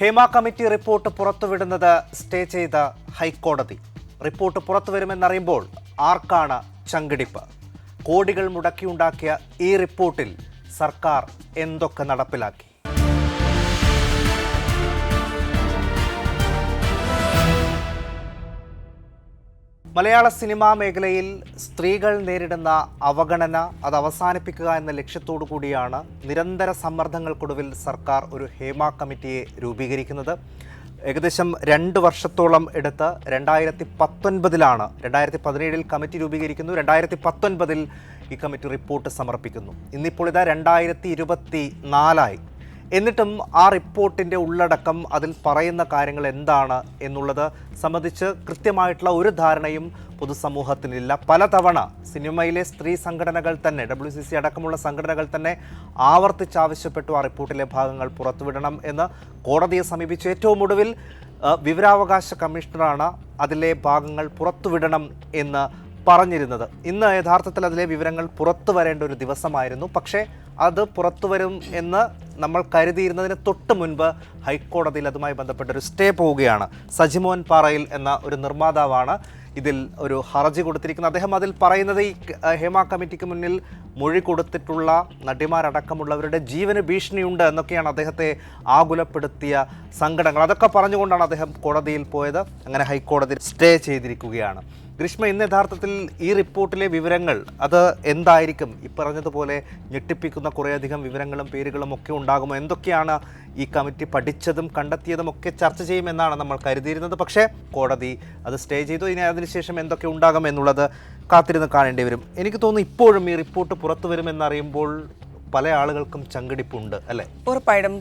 Hema committee report പുറത്തുവിടുന്നത് stay ചെയ്ത ഹൈക്കോടതി. റിപ്പോർട്ട് പുറത്തു പുറത്തുവരുമെന്നറിയുമ്പോൾ ആർക്കാണ് ചങ്കിടിപ്പ്? കോടികൾ മുടക്കിയുണ്ടാക്കിയ ഈ റിപ്പോർട്ടിൽ സർക്കാർ എന്തൊക്കെ നടപ്പിലാക്കി? മലയാള സിനിമാ മേഖലയിൽ സ്ത്രീകൾ നേരിടുന്ന അവഗണന അത് അവസാനിപ്പിക്കുക എന്ന ലക്ഷ്യത്തോടു കൂടിയാണ് നിരന്തര സമ്മർദ്ദങ്ങൾക്കൊടുവിൽ സർക്കാർ ഒരു ഹേമ കമ്മിറ്റിയെ രൂപീകരിക്കുന്നത്. ഏകദേശം രണ്ട് വർഷത്തോളം എടുത്ത് രണ്ടായിരത്തി പത്തൊൻപതിലാണ് രണ്ടായിരത്തി പതിനേഴിൽ കമ്മിറ്റി രൂപീകരിക്കുന്നു രണ്ടായിരത്തി പത്തൊൻപതിൽ ഈ കമ്മിറ്റി റിപ്പോർട്ട് സമർപ്പിക്കുന്നു. ഇന്നിപ്പോൾ ഇതാ രണ്ടായിരത്തി ഇരുപത്തി നാലായി എന്നിട്ടും ആ റിപ്പോർട്ടിന്റെ ഉള്ളടക്കം അതിൽ പറയുന്ന കാര്യങ്ങൾ എന്താണ് എന്നുള്ളത് സംബന്ധിച്ച് കൃത്യമായിട്ടുള്ള ഒരു ധാരണയും പൊതുസമൂഹത്തിനില്ല. പലതവണ സിനിമയിലെ സ്ത്രീ സംഘടനകൾ തന്നെ ഡബ്ല്യു സി സി അടക്കമുള്ള സംഘടനകൾ തന്നെ ആവർത്തിച്ചാവശ്യപ്പെട്ടു ആ റിപ്പോർട്ടിലെ ഭാഗങ്ങൾ പുറത്തുവിടണം എന്ന് കോടതിയെ സമീപിച്ചു. ഏറ്റവും ഒടുവിൽ വിവരാവകാശ കമ്മീഷണറാണ് അതിലെ ഭാഗങ്ങൾ പുറത്തുവിടണം എന്ന് പറഞ്ഞിരുന്നത്. ഇന്ന് യഥാർത്ഥത്തിൽ അതിലെ വിവരങ്ങൾ പുറത്തു വരേണ്ട ഒരു ദിവസമായിരുന്നു. പക്ഷേ അത് പുറത്തു വരും എന്ന് നമ്മൾ കരുതിയിരുന്നതിന് തൊട്ട് മുൻപ് ഹൈക്കോടതിയിൽ അതുമായി ബന്ധപ്പെട്ട ഒരു സ്റ്റേ പോവുകയാണ്. സജിമോൻ പാറയിൽ എന്ന ഒരു നിർമ്മാതാവാണ് ഇതിൽ ഒരു ഹർജി കൊടുത്തിരിക്കുന്നത്. അദ്ദേഹം അതിൽ പറയുന്നത് ഈ ഹേമ കമ്മിറ്റിക്ക് മുന്നിൽ മൊഴി കൊടുത്തിട്ടുള്ള നടിമാരടക്കമുള്ളവരുടെ ജീവന് ഭീഷണിയുണ്ട് എന്നൊക്കെയാണ് അദ്ദേഹത്തെ ആകുലപ്പെടുത്തിയ സങ്കടങ്ങൾ അതൊക്കെ പറഞ്ഞുകൊണ്ടാണ് അദ്ദേഹം കോടതിയിൽ പോയത്. അങ്ങനെ ഹൈക്കോടതി സ്റ്റേ ചെയ്തിരിക്കുകയാണ്. ഗ്രീഷ്മ ഇന്ന് യഥാർത്ഥത്തിൽ ഈ റിപ്പോർട്ടിലെ വിവരങ്ങൾ അത് എന്തായിരിക്കും? ഈ പറഞ്ഞതുപോലെ ഞെട്ടിപ്പിക്കുന്ന കുറേയധികം വിവരങ്ങളും പേരുകളും ഒക്കെ ഉണ്ടാകുമോ? എന്തൊക്കെയാണ് ഈ കമ്മിറ്റി പഠിച്ചതും കണ്ടെത്തിയതും ഒക്കെ ചർച്ച ചെയ്യുമെന്നാണ് നമ്മൾ കരുതിയിരുന്നത്. പക്ഷേ കോടതി അത് സ്റ്റേ ചെയ്തു. ഇനി അതിനുശേഷം എന്തൊക്കെ ഉണ്ടാകും എന്നുള്ളത് കാത്തിരുന്ന് കാണേണ്ടി വരും. എനിക്ക് തോന്നുന്നു ഇപ്പോഴും ഈ റിപ്പോർട്ട് പുറത്തു വരുമെന്നറിയുമ്പോൾ പല ആളുകൾക്കും ചങ്കടിപ്പുണ്ട് അല്ലേ? ഉറപ്പായിട്ടും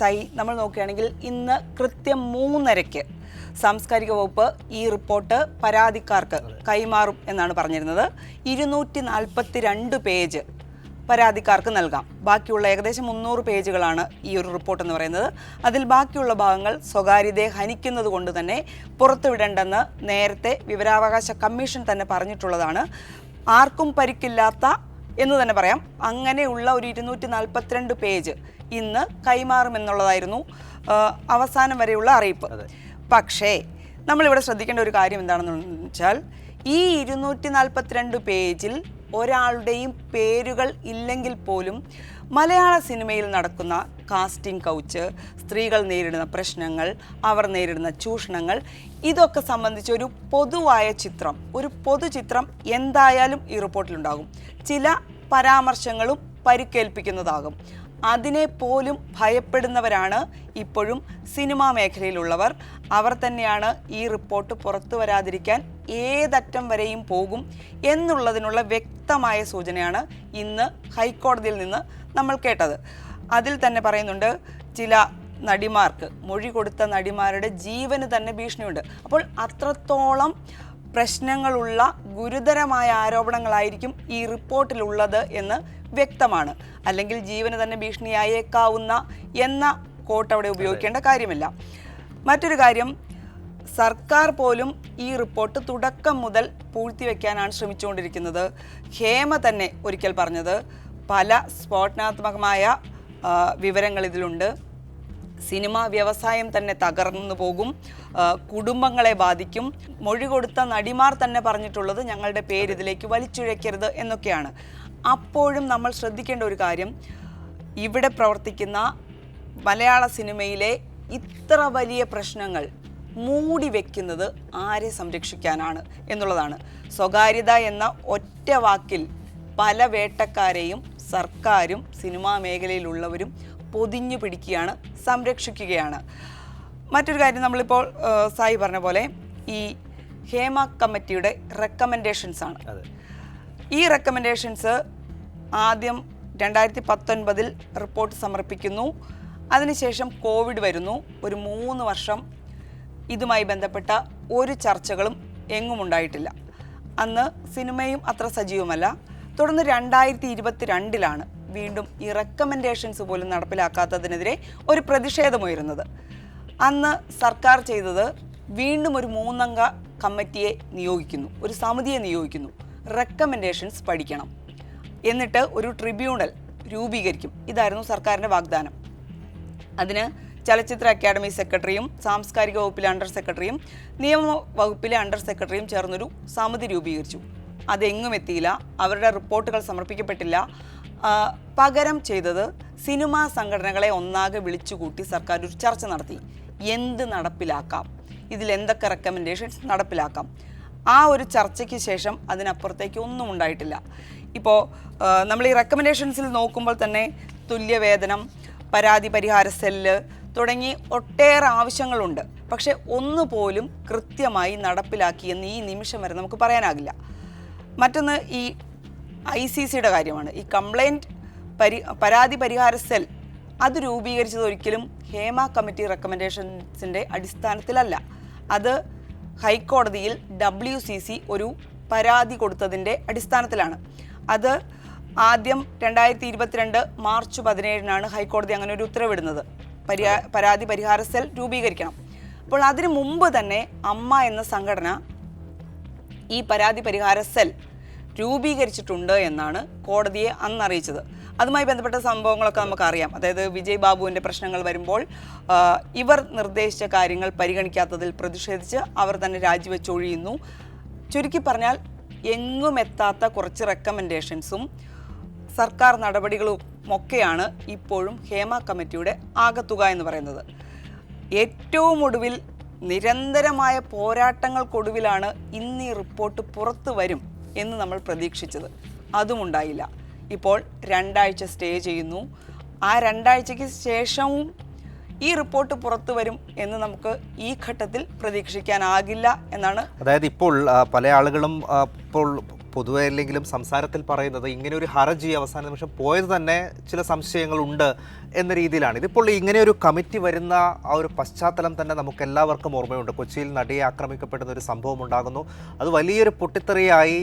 സൈ നമ്മൾ നോക്കുകയാണെങ്കിൽ ഇന്ന് കൃത്യം മൂന്നരയ്ക്ക് സാംസ്കാരിക വകുപ്പ് ഈ റിപ്പോർട്ട് പരാതിക്കാർക്ക് കൈമാറും എന്നാണ് പറഞ്ഞിരുന്നത്. ഇരുന്നൂറ്റി നാൽപ്പത്തി രണ്ട് പേജ് പരാതിക്കാർക്ക് നൽകാം. ബാക്കിയുള്ള ഏകദേശം മുന്നൂറ് പേജുകളാണ് ഈ ഒരു റിപ്പോർട്ട് എന്ന് പറയുന്നത്. അതിൽ ബാക്കിയുള്ള ഭാഗങ്ങൾ സ്വകാര്യതയെ ഹനിക്കുന്നത് കൊണ്ട് തന്നെ പുറത്തുവിടേണ്ടെന്ന് നേരത്തെ വിവരാവകാശ കമ്മീഷൻ തന്നെ പറഞ്ഞിട്ടുള്ളതാണ്. ആർക്കും പരിക്കില്ലാത്ത എന്ന് തന്നെ പറയാം. അങ്ങനെയുള്ള ഒരു ഇരുന്നൂറ്റി നാൽപ്പത്തിരണ്ട് പേജ് ഇന്ന് കൈമാറുമെന്നുള്ളതായിരുന്നു അവസാനം വരെയുള്ള അറിയിപ്പ്. പക്ഷേ നമ്മളിവിടെ ശ്രദ്ധിക്കേണ്ട ഒരു കാര്യം എന്താണെന്ന് വെച്ചാൽ ഈ ഇരുന്നൂറ്റി നാൽപ്പത്തിരണ്ട് പേജിൽ ഒരാളുടെയും പേരുകൾ ഇല്ലെങ്കിൽ പോലും മലയാള സിനിമയിൽ നടക്കുന്ന കാസ്റ്റിംഗ് കൗച്ച് സ്ത്രീകൾ നേരിടുന്ന പ്രശ്നങ്ങൾ അവർ നേരിടുന്ന ചൂഷണങ്ങൾ ഇതൊക്കെ സംബന്ധിച്ച് ഒരു പൊതുവായ ചിത്രം ഒരു പൊതു ചിത്രം എന്തായാലും ഈ റിപ്പോർട്ടിലുണ്ടാകും. ചില പരാമർശങ്ങളും പരിക്കേൽപ്പിക്കുന്നതാകും. അതിനെ പോലും ഭയപ്പെടുന്നവരാണ് ഇപ്പോഴും സിനിമാ മേഖലയിലുള്ളവർ. അവർ തന്നെയാണ് ഈ റിപ്പോർട്ട് പുറത്തു വരാതിരിക്കാൻ ഏതറ്റം വരെയും പോകും എന്നുള്ളതിനുള്ള വ്യക്തമായ സൂചനയാണ് ഇന്ന് ഹൈക്കോടതിയിൽ നിന്ന് നമ്മൾ കേട്ടത്. അതിൽ തന്നെ പറയുന്നുണ്ട് ചില നടിമാർക്ക് മൊഴി കൊടുത്ത നടിമാരുടെ ജീവന് തന്നെ ഭീഷണിയുണ്ട്. അപ്പോൾ അത്രത്തോളം പ്രശ്നങ്ങളുള്ള ഗുരുതരമായ ആരോപണങ്ങളായിരിക്കും ഈ റിപ്പോർട്ടിലുള്ളത് എന്ന് വ്യക്തമാണ്. അല്ലെങ്കിൽ ജീവന് തന്നെ ഭീഷണിയായേക്കാവുന്ന എന്ന കോട്ട് അവിടെ ഉപയോഗിക്കേണ്ട കാര്യമില്ല. മറ്റൊരു കാര്യം സർക്കാർ പോലും ഈ റിപ്പോർട്ട് തുടക്കം മുതൽ പൂഴ്ത്തിവെക്കാനാണ് ശ്രമിച്ചുകൊണ്ടിരിക്കുന്നത്. ഹേമ തന്നെ ഒരിക്കൽ പറഞ്ഞത്. പല സ്ഫോടനാത്മകമായ വിവരങ്ങൾ ഇതിലുണ്ട്. സിനിമാ വ്യവസായം തന്നെ തകർന്നു പോകും കുടുംബങ്ങളെ ബാധിക്കും. മൊഴി കൊടുത്ത നടിമാർ തന്നെ പറഞ്ഞിട്ടുള്ളത് ഞങ്ങളുടെ പേര് ഇതിലേക്ക് വലിച്ചുഴയ്ക്കരുത് എന്നൊക്കെയാണ്. അപ്പോഴും നമ്മൾ ശ്രദ്ധിക്കേണ്ട ഒരു കാര്യം ഇവിടെ പ്രവർത്തിക്കുന്ന മലയാള സിനിമയിലെ ഇത്ര വലിയ പ്രശ്നങ്ങൾ മൂടി വെക്കുന്നത് ആരെ സംരക്ഷിക്കാനാണ് എന്നുള്ളതാണ്. സ്വകാര്യത എന്ന ഒറ്റ വാക്കിൽ പല വേട്ടക്കാരെയും സർക്കാരും സിനിമാ മേഖലയിലുള്ളവരും പൊതിഞ്ഞു പിടിക്കുകയാണ് സംരക്ഷിക്കുകയാണ്. മറ്റൊരു കാര്യം നമ്മളിപ്പോൾ സായി പറഞ്ഞ പോലെ ഈ ഹേമ കമ്മിറ്റിയുടെ റെക്കമെൻഡേഷൻസ് ആണ്. അതെ. ഈ റെക്കമെൻഡേഷൻസ് ആദ്യം രണ്ടായിരത്തി പത്തൊൻപതിൽ റിപ്പോർട്ട് സമർപ്പിക്കുന്നു. അതിനുശേഷം കോവിഡ് വരുന്നു. ഒരു മൂന്ന് വർഷം ഇതുമായി ബന്ധപ്പെട്ട ഒരു ചർച്ചകളും എങ്ങും ഉണ്ടായിട്ടില്ല. അന്ന് സിനിമയും അത്ര സജീവമല്ല. തുടർന്ന് രണ്ടായിരത്തി ഇരുപത്തിരണ്ടിലാണ് വീണ്ടും ഈ റെക്കമെൻഡേഷൻസ് പോലും നടപ്പിലാക്കാത്തതിനെതിരെ ഒരു പ്രതിഷേധമുയരുന്നത്. അന്ന് സർക്കാർ ചെയ്തത് വീണ്ടും ഒരു മൂന്നംഗ കമ്മിറ്റിയെ നിയോഗിക്കുന്നു ഒരു സമിതിയെ നിയോഗിക്കുന്നു. റെക്കമെൻഡേഷൻസ് പഠിക്കണം. എന്നിട്ട് ഒരു ട്രിബ്യൂണൽ രൂപീകരിക്കും. ഇതായിരുന്നു സർക്കാരിന്റെ വാഗ്ദാനം. അതിന് ചലച്ചിത്ര അക്കാദമി സെക്രട്ടറിയും സാംസ്കാരിക വകുപ്പിലെ അണ്ടർ സെക്രട്ടറിയും നിയമ വകുപ്പിലെ അണ്ടർ സെക്രട്ടറിയും ചേർന്നൊരു സമിതി രൂപീകരിച്ചു. അതെങ്ങും എത്തിയില്ല. അവരുടെ റിപ്പോർട്ടുകൾ സമർപ്പിക്കപ്പെട്ടില്ല. പകരം ചെയ്തത് സിനിമാ സംഘടനകളെ ഒന്നാകെ വിളിച്ചുകൂട്ടി സർക്കാർ ഒരു ചർച്ച നടത്തി. എന്ത് നടപ്പിലാക്കാം? ഇതിൽ എന്തൊക്കെ റെക്കമെൻഡേഷൻസ് നടപ്പിലാക്കാം? ആ ഒരു ചർച്ചയ്ക്ക് ശേഷം അതിനപ്പുറത്തേക്ക് ഒന്നും ഉണ്ടായിട്ടില്ല. ഇപ്പോൾ നമ്മൾ ഈ റെക്കമെൻഡേഷൻസിൽ നോക്കുമ്പോൾ തന്നെ തുല്യവേതനം പരാതി പരിഹാര സെല്ല് തുടങ്ങി ഒട്ടേറെ ആവശ്യങ്ങളുണ്ട്. പക്ഷേ ഒന്നുപോലും കൃത്യമായി നടപ്പിലാക്കിയെന്ന് ഈ നിമിഷം വരെ നമുക്ക് പറയാനാകില്ല. മറ്റൊന്ന് ഈ ഐ സി സിയുടെ കാര്യമാണ്. ഈ കംപ്ലൈന്റ് പരി പരാതി പരിഹാര സെൽ അത് രൂപീകരിച്ചത് ഒരിക്കലും ഹേമ കമ്മിറ്റി റെക്കമെൻഡേഷൻസിന്റെ അടിസ്ഥാനത്തിലല്ല. അത് ഹൈക്കോടതിയിൽ ഡബ്ല്യു സി സി ഒരു പരാതി കൊടുത്തതിന്റെ അടിസ്ഥാനത്തിലാണ്. അത് ആദ്യം രണ്ടായിരത്തി ഇരുപത്തിരണ്ട് മാർച്ച് പതിനേഴിനാണ് ഹൈക്കോടതി അങ്ങനെ ഒരു ഉത്തരവിടുന്നത്. പരിഹാ പരാതി പരിഹാര സെൽ രൂപീകരിക്കണം. അപ്പോൾ അതിനു മുമ്പ് തന്നെ അമ്മ എന്ന സംഘടന ഈ പരാതി പരിഹാര സെൽ രൂപീകരിച്ചിട്ടുണ്ട് എന്നാണ് കോടതിയെ അന്ന് അറിയിച്ചത് അതുമായി ബന്ധപ്പെട്ട സംഭവങ്ങളൊക്കെ നമുക്കറിയാം. അതായത് വിജയ് ബാബുവിന്റെ പ്രശ്നങ്ങൾ വരുമ്പോൾ ഇവർ നിർദ്ദേശിച്ച കാര്യങ്ങൾ പരിഗണിക്കാത്തതിൽ പ്രതിഷേധിച്ച് അവർ തന്നെ രാജിവെച്ചൊഴിയുന്നു ചുരുക്കി പറഞ്ഞാൽ എങ്ങും എത്താത്ത കുറച്ച് റെക്കമെൻഡേഷൻസും സർക്കാർ നടപടികളും ഒക്കെയാണ് ഇപ്പോഴും ഹേമ കമ്മിറ്റിയുടെ ആകത്തുക എന്ന് പറയുന്നത്. ഏറ്റവും ഒടുവിൽ നിരന്തരമായ പോരാട്ടങ്ങൾക്കൊടുവിലാണ് ഇന്ന് ഈ റിപ്പോർട്ട് പുറത്തു വരും. എന്ന് നമ്മൾ പ്രതീക്ഷിച്ചത്. അതുമുണ്ടായില്ല ഇപ്പോൾ രണ്ടാഴ്ച സ്റ്റേ ചെയ്യുന്നു. ആ രണ്ടാഴ്ചയ്ക്ക് ശേഷവും ഈ റിപ്പോർട്ട് പുറത്തു വരും എന്ന് നമുക്ക് ഈ ഘട്ടത്തിൽ പ്രതീക്ഷിക്കാനാകില്ല എന്നാണ് അതായത് ഇപ്പോൾ പല ആളുകളും ഇപ്പോൾ പൊതുവെ അല്ലെങ്കിലും സംസാരത്തിൽ പറയുന്നത് ഇങ്ങനെ ഒരു ഹർജി അവസാന നിമിഷം പോയത് തന്നെ ചില സംശയങ്ങളുണ്ട് എന്ന രീതിയിലാണ്. ഇതിപ്പോൾ ഇങ്ങനെ ഒരു കമ്മിറ്റി വരുന്ന ആ ഒരു പശ്ചാത്തലം തന്നെ നമുക്ക് എല്ലാവർക്കും ഓർമ്മയുണ്ട്. കൊച്ചിയിൽ നടിയെ ആക്രമിക്കപ്പെടുന്ന ഒരു സംഭവം ഉണ്ടാകുന്നു. അത് വലിയൊരു പൊട്ടിത്തെറിയായി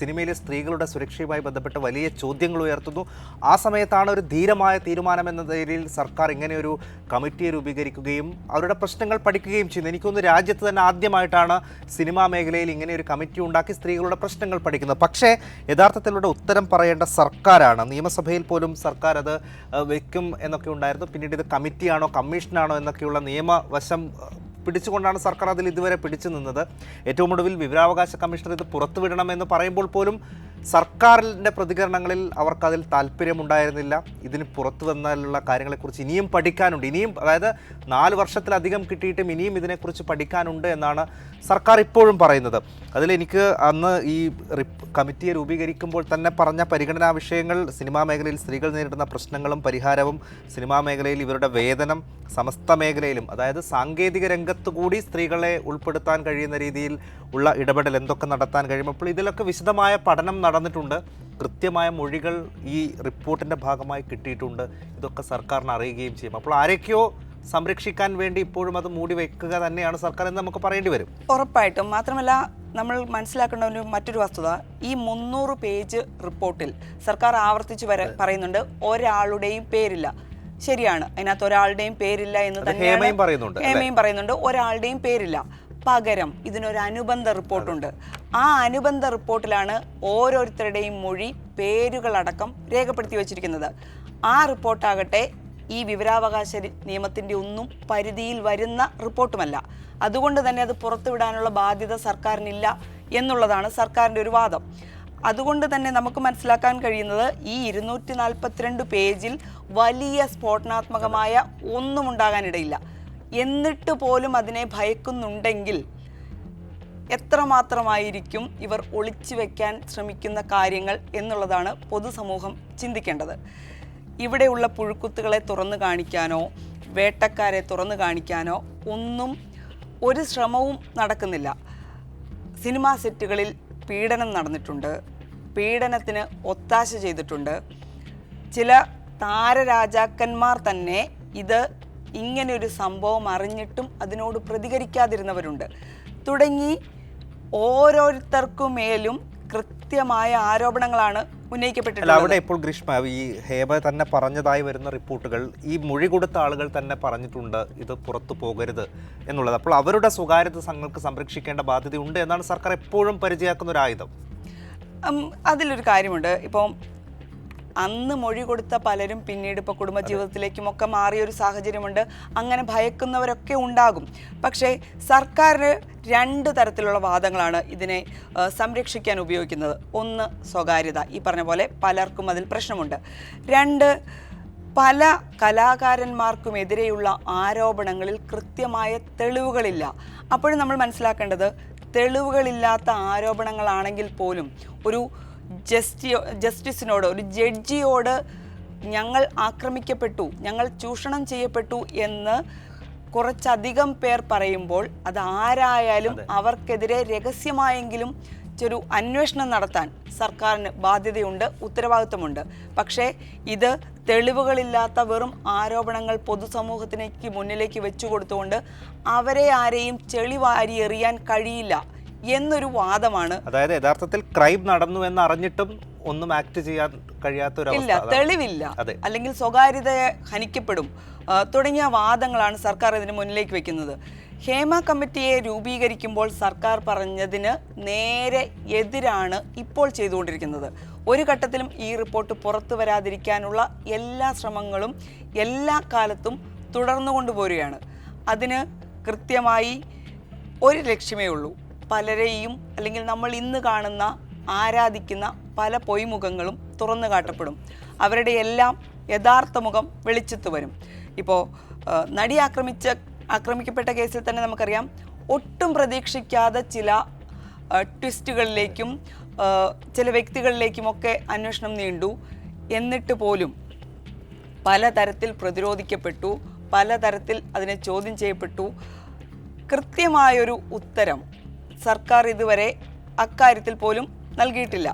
സിനിമയിലെ സ്ത്രീകളുടെ സുരക്ഷയുമായി ബന്ധപ്പെട്ട് വലിയ ചോദ്യങ്ങൾ ഉയർത്തുന്നു. ആ സമയത്താണ് ഒരു ധീരമായ തീരുമാനം എന്ന നിലയിൽ സർക്കാർ ഇങ്ങനെ ഒരു കമ്മിറ്റിയെ രൂപീകരിക്കുകയും അവരുടെ പ്രശ്നങ്ങൾ പഠിക്കുകയും ചെയ്യുന്നു. എനിക്കൊന്ന് രാജ്യത്ത് തന്നെ ആദ്യമായിട്ടാണ് സിനിമാ മേഖലയിൽ ഇങ്ങനെ ഒരു കമ്മിറ്റി ഉണ്ടാക്കി സ്ത്രീകളുടെ പ്രശ്നങ്ങൾ പഠിക്കുന്നത്. പക്ഷേ യഥാർത്ഥത്തിലൂടെ ഉത്തരം പറയേണ്ട സർക്കാരാണ്. നിയമസഭയിൽ പോലും സർക്കാർ അത് വെക്കും എന്നൊക്കെ ഉണ്ടായിരുന്നു. പിന്നീട് ഇത് കമ്മിറ്റിയാണോ കമ്മീഷനാണോ എന്നൊക്കെയുള്ള നിയമവശം പിടിച്ചുകൊണ്ടാണ് സർക്കാർ അതിൽ ഇതുവരെ പിടിച്ചു നിന്നത്. ഏറ്റവും ഒടുവിൽ വിവരാവകാശ കമ്മീഷണർ ഇത് പുറത്തുവിടണമെന്ന് പറയുമ്പോൾ പോലും സർക്കാരിന്റെ പ്രതികരണങ്ങളിൽ അവർക്കതിൽ താല്പര്യമുണ്ടായിരുന്നില്ല. ഇതിന് പുറത്തു വന്നാലുള്ള കാര്യങ്ങളെക്കുറിച്ച് ഇനിയും പഠിക്കാനുണ്ട്. ഇനിയും അതായത് നാല് വർഷത്തിലധികം കിട്ടിയിട്ടും ഇനിയും ഇതിനെക്കുറിച്ച് പഠിക്കാനുണ്ട് എന്നാണ് സർക്കാർ ഇപ്പോഴും പറയുന്നത്. അതിലെനിക്ക് അന്ന് ഈ കമ്മിറ്റിയെ രൂപീകരിക്കുമ്പോൾ തന്നെ പറഞ്ഞ പരിഗണനാ വിഷയങ്ങൾ സിനിമാ മേഖലയിൽ സ്ത്രീകൾ നേരിടുന്ന പ്രശ്നങ്ങളും പരിഹാരവും സിനിമാ മേഖലയിൽ ഇവരുടെ വേതനം സമസ്ത മേഖലയിലും അതായത് സാങ്കേതിക രംഗത്ത് കൂടി സ്ത്രീകളെ ഉൾപ്പെടുത്താൻ കഴിയുന്ന രീതിയിൽ ഉള്ള ഇടപെടൽ എന്തൊക്കെ നടത്താൻ കഴിയും? അപ്പോൾ ഇതിലൊക്കെ വിശദമായ പഠനം നടന്നിട്ടുണ്ട്. കൃത്യമായ മൊഴികൾ ഈ റിപ്പോർട്ടിന്റെ ഭാഗമായി കിട്ടിയിട്ടുണ്ട്. ഇതൊക്കെ സർക്കാരിന് അറിയുകയും ചെയ്യും. അപ്പോൾ ആരൊക്കെയോ സംരക്ഷിക്കാൻ വേണ്ടി ഇപ്പോഴും അത് മൂടി വെക്കുക തന്നെയാണ് സർക്കാർ എന്ന് നമുക്ക് പറയേണ്ടി വരും. ഉറപ്പായിട്ടും. മാത്രമല്ല നമ്മൾ മനസ്സിലാക്കേണ്ട ഒരു മറ്റൊരു വസ്തുത ഈ മുന്നൂറ് പേജ് റിപ്പോർട്ടിൽ സർക്കാർ ആവർത്തിച്ച് വരെ പറയുന്നുണ്ട് ഒരാളുടെയും പേരില്ല. ശരിയാണ്. അതിനകത്ത് ഒരാളുടെയും പേരില്ല എന്ന് തന്നെയാണ് ഹേമയും പറയുന്നുണ്ട്, ഒരാളുടെയും പേരില്ല. പകരം ഇതിനൊരു അനുബന്ധ റിപ്പോർട്ടുണ്ട്. ആ അനുബന്ധ റിപ്പോർട്ടിലാണ് ഓരോരുത്തരുടെയും മൊഴി പേരുകളടക്കം രേഖപ്പെടുത്തി വച്ചിരിക്കുന്നത്. ആ റിപ്പോർട്ടാകട്ടെ ഈ വിവരാവകാശ നിയമത്തിന്റെ നിയമത്തിന്റെ ഒന്നും പരിധിയിൽ വരുന്ന റിപ്പോർട്ടുമല്ല. അതുകൊണ്ട് തന്നെ അത് പുറത്തുവിടാനുള്ള ബാധ്യത സർക്കാരിനില്ല എന്നുള്ളതാണ് സർക്കാരിന്റെ ഒരു വാദം. അതുകൊണ്ട് തന്നെ നമുക്ക് മനസ്സിലാക്കാൻ കഴിയുന്നത് ഈ ഇരുന്നൂറ്റി നാൽപ്പത്തിരണ്ട് പേജിൽ വലിയ സ്ഫോടനാത്മകമായ ഒന്നും ഉണ്ടാകാനിടയില്ല എന്നിട്ട് പോലും അതിനെ ഭയക്കുന്നുണ്ടെങ്കിൽ എത്രമാത്രമായിരിക്കും ഇവർ ഒളിച്ചു വെക്കാൻ ശ്രമിക്കുന്ന കാര്യങ്ങൾ എന്നുള്ളതാണ് പൊതുസമൂഹം ചിന്തിക്കേണ്ടത്. ഇവിടെയുള്ള പുഴുക്കുത്തുകളെ തുറന്നു കാണിക്കാനോ വേട്ടക്കാരെ തുറന്നു കാണിക്കാനോ ഒന്നും ഒരു ശ്രമവും നടക്കുന്നില്ല. സിനിമാ സെറ്റുകളിൽ പീഡനം നടന്നിട്ടുണ്ട്. പീഡനത്തിന് ഒത്താശ ചെയ്തിട്ടുണ്ട്. ചില താരരാജാക്കന്മാർ തന്നെ ഇത് ഇങ്ങനെ ഒരു സംഭവം അറിഞ്ഞിട്ടും അതിനോട് പ്രതികരിക്കാതിരുന്നവരുണ്ട്. തുടങ്ങി ഓരോരുത്തർക്കുമേലും കൃത്യമായ ആരോപണങ്ങളാണ് ഉന്നയിക്കപ്പെട്ടിട്ടുള്ളത്. അവിടെ ഇപ്പോൾ ഗ്രീഷ്മ ഈ ഹേമ തന്നെ പറഞ്ഞതായി വരുന്ന റിപ്പോർട്ടുകൾ ഈ മൊഴി കൊടുത്ത ആളുകൾ തന്നെ പറഞ്ഞിട്ടുണ്ട് ഇത് പുറത്തു പോകരുത് എന്നുള്ളത്. അപ്പോൾ അവരുടെ സ്വകാര്യത സംഘങ്ങൾക്ക് സംരക്ഷിക്കേണ്ട ബാധ്യതയുണ്ട് എന്നാണ് സർക്കാർ എപ്പോഴും പരിചയമാക്കുന്ന ഒരു ആയുധം. അതിലൊരു കാര്യമുണ്ട്. ഇപ്പോൾ അന്ന് മൊഴി കൊടുത്ത പലരും പിന്നീട് ഇപ്പോൾ കുടുംബജീവിതത്തിലേക്കും ഒക്കെ മാറിയ ഒരു സാഹചര്യമുണ്ട്. അങ്ങനെ ഭയക്കുന്നവരൊക്കെ ഉണ്ടാകും. പക്ഷേ സർക്കാരിന് രണ്ട് തരത്തിലുള്ള വാദങ്ങളാണ് ഇതിനെ സംരക്ഷിക്കാൻ ഉപയോഗിക്കുന്നത്. ഒന്ന് സ്വകാര്യത. ഈ പറഞ്ഞ പോലെ പലർക്കും അതിൽ പ്രശ്നമുണ്ട്. രണ്ട് പല കലാകാരന്മാർക്കും കലാകാരന്മാർക്കുമെതിരെയുള്ള ആരോപണങ്ങളിൽ കൃത്യമായ തെളിവുകളില്ല. അപ്പോഴും നമ്മൾ മനസ്സിലാക്കേണ്ടത് തെളിവുകളില്ലാത്ത ആരോപണങ്ങളാണെങ്കിൽ പോലും ഒരു ജസ്റ്റിയോ ജസ്റ്റിസിനോട് ഒരു ജഡ്ജിയോട് ഞങ്ങൾ ആക്രമിക്കപ്പെട്ടു ഞങ്ങൾ ചൂഷണം ചെയ്യപ്പെട്ടു എന്ന് കുറച്ചധികം പേർ പറയുമ്പോൾ അത് ആരായാലും അവർക്കെതിരെ രഹസ്യമായെങ്കിലും ഒരു അന്വേഷണം നടത്താൻ സർക്കാരിന് ബാധ്യതയുണ്ട് ഉത്തരവാദിത്വമുണ്ട്. പക്ഷേ ഇത് തെളിവുകളില്ലാത്ത വെറും ആരോപണങ്ങൾ പൊതുസമൂഹത്തിനേക്ക് മുന്നിലേക്ക് വെച്ചു കൊടുത്തുകൊണ്ട് അവരെ ആരെയും ചെളിവാരി എറിയാൻ കഴിയില്ല. എന്നൊരു വാദമാണ്. അതായത് യഥാർത്ഥത്തിൽ ക്രൈം നടന്നു എന്ന് അറിഞ്ഞിട്ടും ഒന്നും ആക്ട് ചെയ്യാൻ കഴിയാത്ത ഒരു ഇല്ല തെളിവില്ല. അല്ലെങ്കിൽ സ്വകാര്യതയെ ഹനിക്കപ്പെടും. തുടങ്ങിയ വാദങ്ങളാണ് സർക്കാർ ഇതിന് മുന്നിലേക്ക് വെക്കുന്നത്. ഹേമ കമ്മിറ്റിയെ രൂപീകരിക്കുമ്പോൾ സർക്കാർ പറഞ്ഞതിന് നേരെ എതിരാണ് ഇപ്പോൾ ചെയ്തുകൊണ്ടിരിക്കുന്നത്. ഒരു ഘട്ടത്തിലും ഈ റിപ്പോർട്ട് പുറത്തു വരാതിരിക്കാനുള്ള എല്ലാ ശ്രമങ്ങളും എല്ലാ കാലത്തും തുടർന്നു കൊണ്ടുപോരുകയാണ് അതിന് കൃത്യമായി ഒരു ലക്ഷ്യമേ ഉള്ളൂ. പലരെയും അല്ലെങ്കിൽ നമ്മൾ ഇന്ന് കാണുന്ന ആരാധിക്കുന്ന പല പൊയ്മുഖങ്ങളും തുറന്നു കാട്ടപ്പെടും. അവരുടെ എല്ലാം യഥാർത്ഥ മുഖം വെളിച്ചത്ത് വരും. ഇപ്പോൾ നടി ആക്രമിച്ച ആക്രമിക്കപ്പെട്ട കേസിൽ തന്നെ നമുക്കറിയാം ഒട്ടും പ്രതീക്ഷിക്കാതെ ചില ട്വിസ്റ്റുകളിലേക്കും ചില വ്യക്തികളിലേക്കുമൊക്കെ അന്വേഷണം നീണ്ടു. എന്നിട്ട് പോലും പലതരത്തിൽ പ്രതിരോധിക്കപ്പെട്ടു പലതരത്തിൽ അതിനെ ചോദ്യം ചെയ്യപ്പെട്ടു. കൃത്യമായൊരു ഉത്തരം സർക്കാർ ഇതുവരെ അക്കാര്യത്തിൽ പോലും നൽകിയിട്ടില്ല.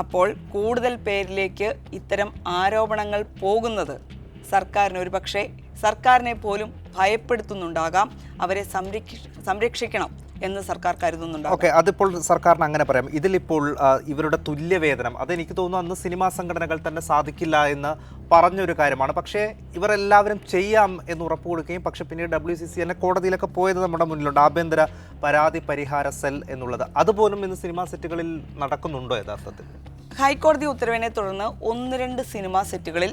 അപ്പോൾ കൂടുതൽ പേരിലേക്ക് ഇത്തരം ആരോപണങ്ങൾ പോകുന്നത് സർക്കാരിന് ഒരു പക്ഷേ സർക്കാരിനെ പോലും ഭയപ്പെടുത്തുന്നുണ്ടാകാം. അവരെ സംരക്ഷി സംരക്ഷിക്കണം എന്ന് സർക്കാർ കരുതുന്നുണ്ട് ഓക്കെ അതിപ്പോൾ സർക്കാരിന് അങ്ങനെ പറയാം. ഇതിലിപ്പോൾ ഇവരുടെ തുല്യവേതനം അതെനിക്ക് തോന്നുന്നു അന്ന് സിനിമാ സംഘടനകൾ തന്നെ സാധിക്കില്ല എന്ന് പറഞ്ഞൊരു കാര്യമാണ്. പക്ഷേ ഇവരെല്ലാവരും ചെയ്യാം എന്ന് ഉറപ്പ് കൊടുക്കുകയും പക്ഷേ പിന്നീട് ഡബ്ല്യു സി സി തന്നെ കോടതിയിലൊക്കെ പോയത് നമ്മുടെ മുന്നിലുണ്ട്. ആഭ്യന്തര പരാതി പരിഹാര സെൽ എന്നുള്ളത്. അതുപോലും ഇന്ന് സിനിമാ സെറ്റുകളിൽ നടക്കുന്നുണ്ടോ യഥാർത്ഥത്തിൽ? ഹൈക്കോടതി ഉത്തരവിനെ തുടർന്ന് ഒന്ന് രണ്ട് സിനിമാ സെറ്റുകളിൽ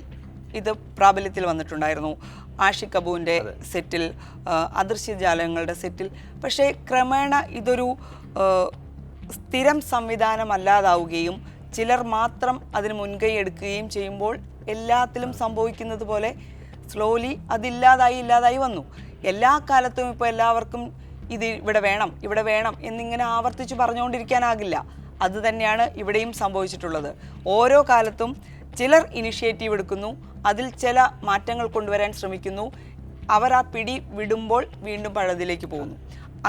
ഇത് പ്രാബല്യത്തിൽ വന്നിട്ടുണ്ടായിരുന്നു. ആഷിഖ് കപൂറിന്റെ സെറ്റിൽ അദൃശ്യ അദൃശ്യജാലങ്ങളുടെ സെറ്റിൽ. പക്ഷേ ക്രമേണ ഇതൊരു സ്ഥിരം സംവിധാനമല്ലാതാവുകയും ചിലർ മാത്രം അതിന് മുൻകൈ എടുക്കുകയും ചെയ്യുമ്പോൾ എല്ലാത്തിലും സംഭവിക്കുന്നത് പോലെ സ്ലോലി അതില്ലാതായി ഇല്ലാതായി വന്നു. എല്ലാ കാലത്തും ഇപ്പോൾ എല്ലാവർക്കും ഇത് ഇവിടെ വേണം ഇവിടെ വേണം എന്നിങ്ങനെ ആവർത്തിച്ച് പറഞ്ഞുകൊണ്ടിരിക്കാനാകില്ല. അത് തന്നെയാണ് ഇവിടെയും സംഭവിച്ചിട്ടുള്ളത്. ഓരോ കാലത്തും ചിലർ ഇനിഷ്യേറ്റീവ് എടുക്കുന്നു അതിൽ ചില മാറ്റങ്ങൾ കൊണ്ടുവരാൻ ശ്രമിക്കുന്നു. അവർ ആ പിടി വിടുമ്പോൾ വീണ്ടും പഴതിലേക്ക് പോകുന്നു.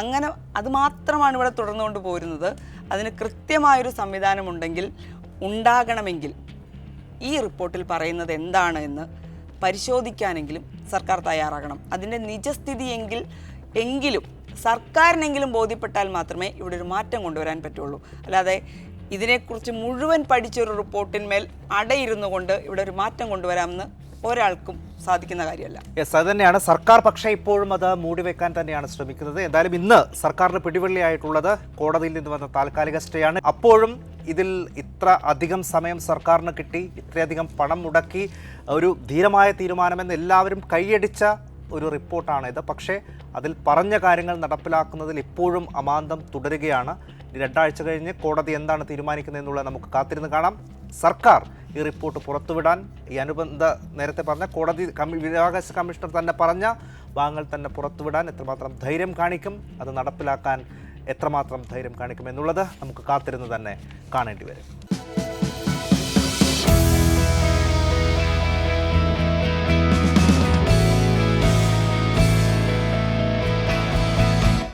അങ്ങനെ അത് മാത്രമാണ് ഇവിടെ തുടർന്നുകൊണ്ട് പോരുന്നത്. അതിന് കൃത്യമായൊരു സംവിധാനമുണ്ടെങ്കിൽ ഉണ്ടാകണമെങ്കിൽ ഈ റിപ്പോർട്ടിൽ പറയുന്നത് എന്താണ് എന്ന് പരിശോധിക്കാനെങ്കിലും സർക്കാർ തയ്യാറാകണം. അതിന്റെ നിജസ്ഥിതി എങ്കിൽ എങ്കിലും സർക്കാരിനെങ്കിലും ബോധ്യപ്പെട്ടാൽ മാത്രമേ ഇവിടെ ഒരു മാറ്റം കൊണ്ടുവരാൻ പറ്റുള്ളൂ. അല്ലാതെ ഇതിനെക്കുറിച്ച് മുഴുവൻ പഠിച്ചൊരു റിപ്പോർട്ടിന്മേൽ അടയിരുന്നു കൊണ്ട് ഇവിടെ ഒരു മാറ്റം കൊണ്ടുവരാമെന്ന് ഒരാൾക്കും സാധിക്കുന്ന കാര്യമല്ല. യെസ് അത് തന്നെയാണ്. സർക്കാർ പക്ഷേ ഇപ്പോഴും അത് മൂടിവെക്കാൻ തന്നെയാണ് ശ്രമിക്കുന്നത്. എന്തായാലും ഇന്ന് സർക്കാരിന് പിടിവള്ളിയായിട്ടുള്ളത് കോടതിയിൽ നിന്ന് വന്ന താൽക്കാലിക സ്റ്റേ ആണ് അപ്പോഴും ഇതിൽ ഇത്ര അധികം സമയം സർക്കാരിന് കിട്ടി ഇത്രയധികം പണം മുടക്കി ഒരു ധീരമായ തീരുമാനമെന്ന് എല്ലാവരും കൈയടിച്ച ഒരു റിപ്പോർട്ടാണ് ഇത്. പക്ഷേ അതിൽ പറഞ്ഞ കാര്യങ്ങൾ നടപ്പിലാക്കുന്നതിൽ ഇപ്പോഴും അമാന്തം തുടരുകയാണ്. രണ്ടാഴ്ച കഴിഞ്ഞ് കോടതി എന്താണ് തീരുമാനിക്കുന്നത് എന്നുള്ളത് നമുക്ക് കാത്തിരുന്ന് കാണാം. സർക്കാർ ഈ റിപ്പോർട്ട് പുറത്തുവിടാൻ ഈ അനുബന്ധ നേരത്തെ പറഞ്ഞ കോടതി കമ്മി വിവരാവകാശ കമ്മീഷണർ തന്നെ പറഞ്ഞ ഭാഗങ്ങൾ തന്നെ പുറത്തുവിടാൻ എത്രമാത്രം ധൈര്യം കാണിക്കും അത് നടപ്പിലാക്കാൻ എത്രമാത്രം ധൈര്യം കാണിക്കും എന്നുള്ളത് നമുക്ക് കാത്തിരുന്ന് തന്നെ കാണേണ്ടി വരും.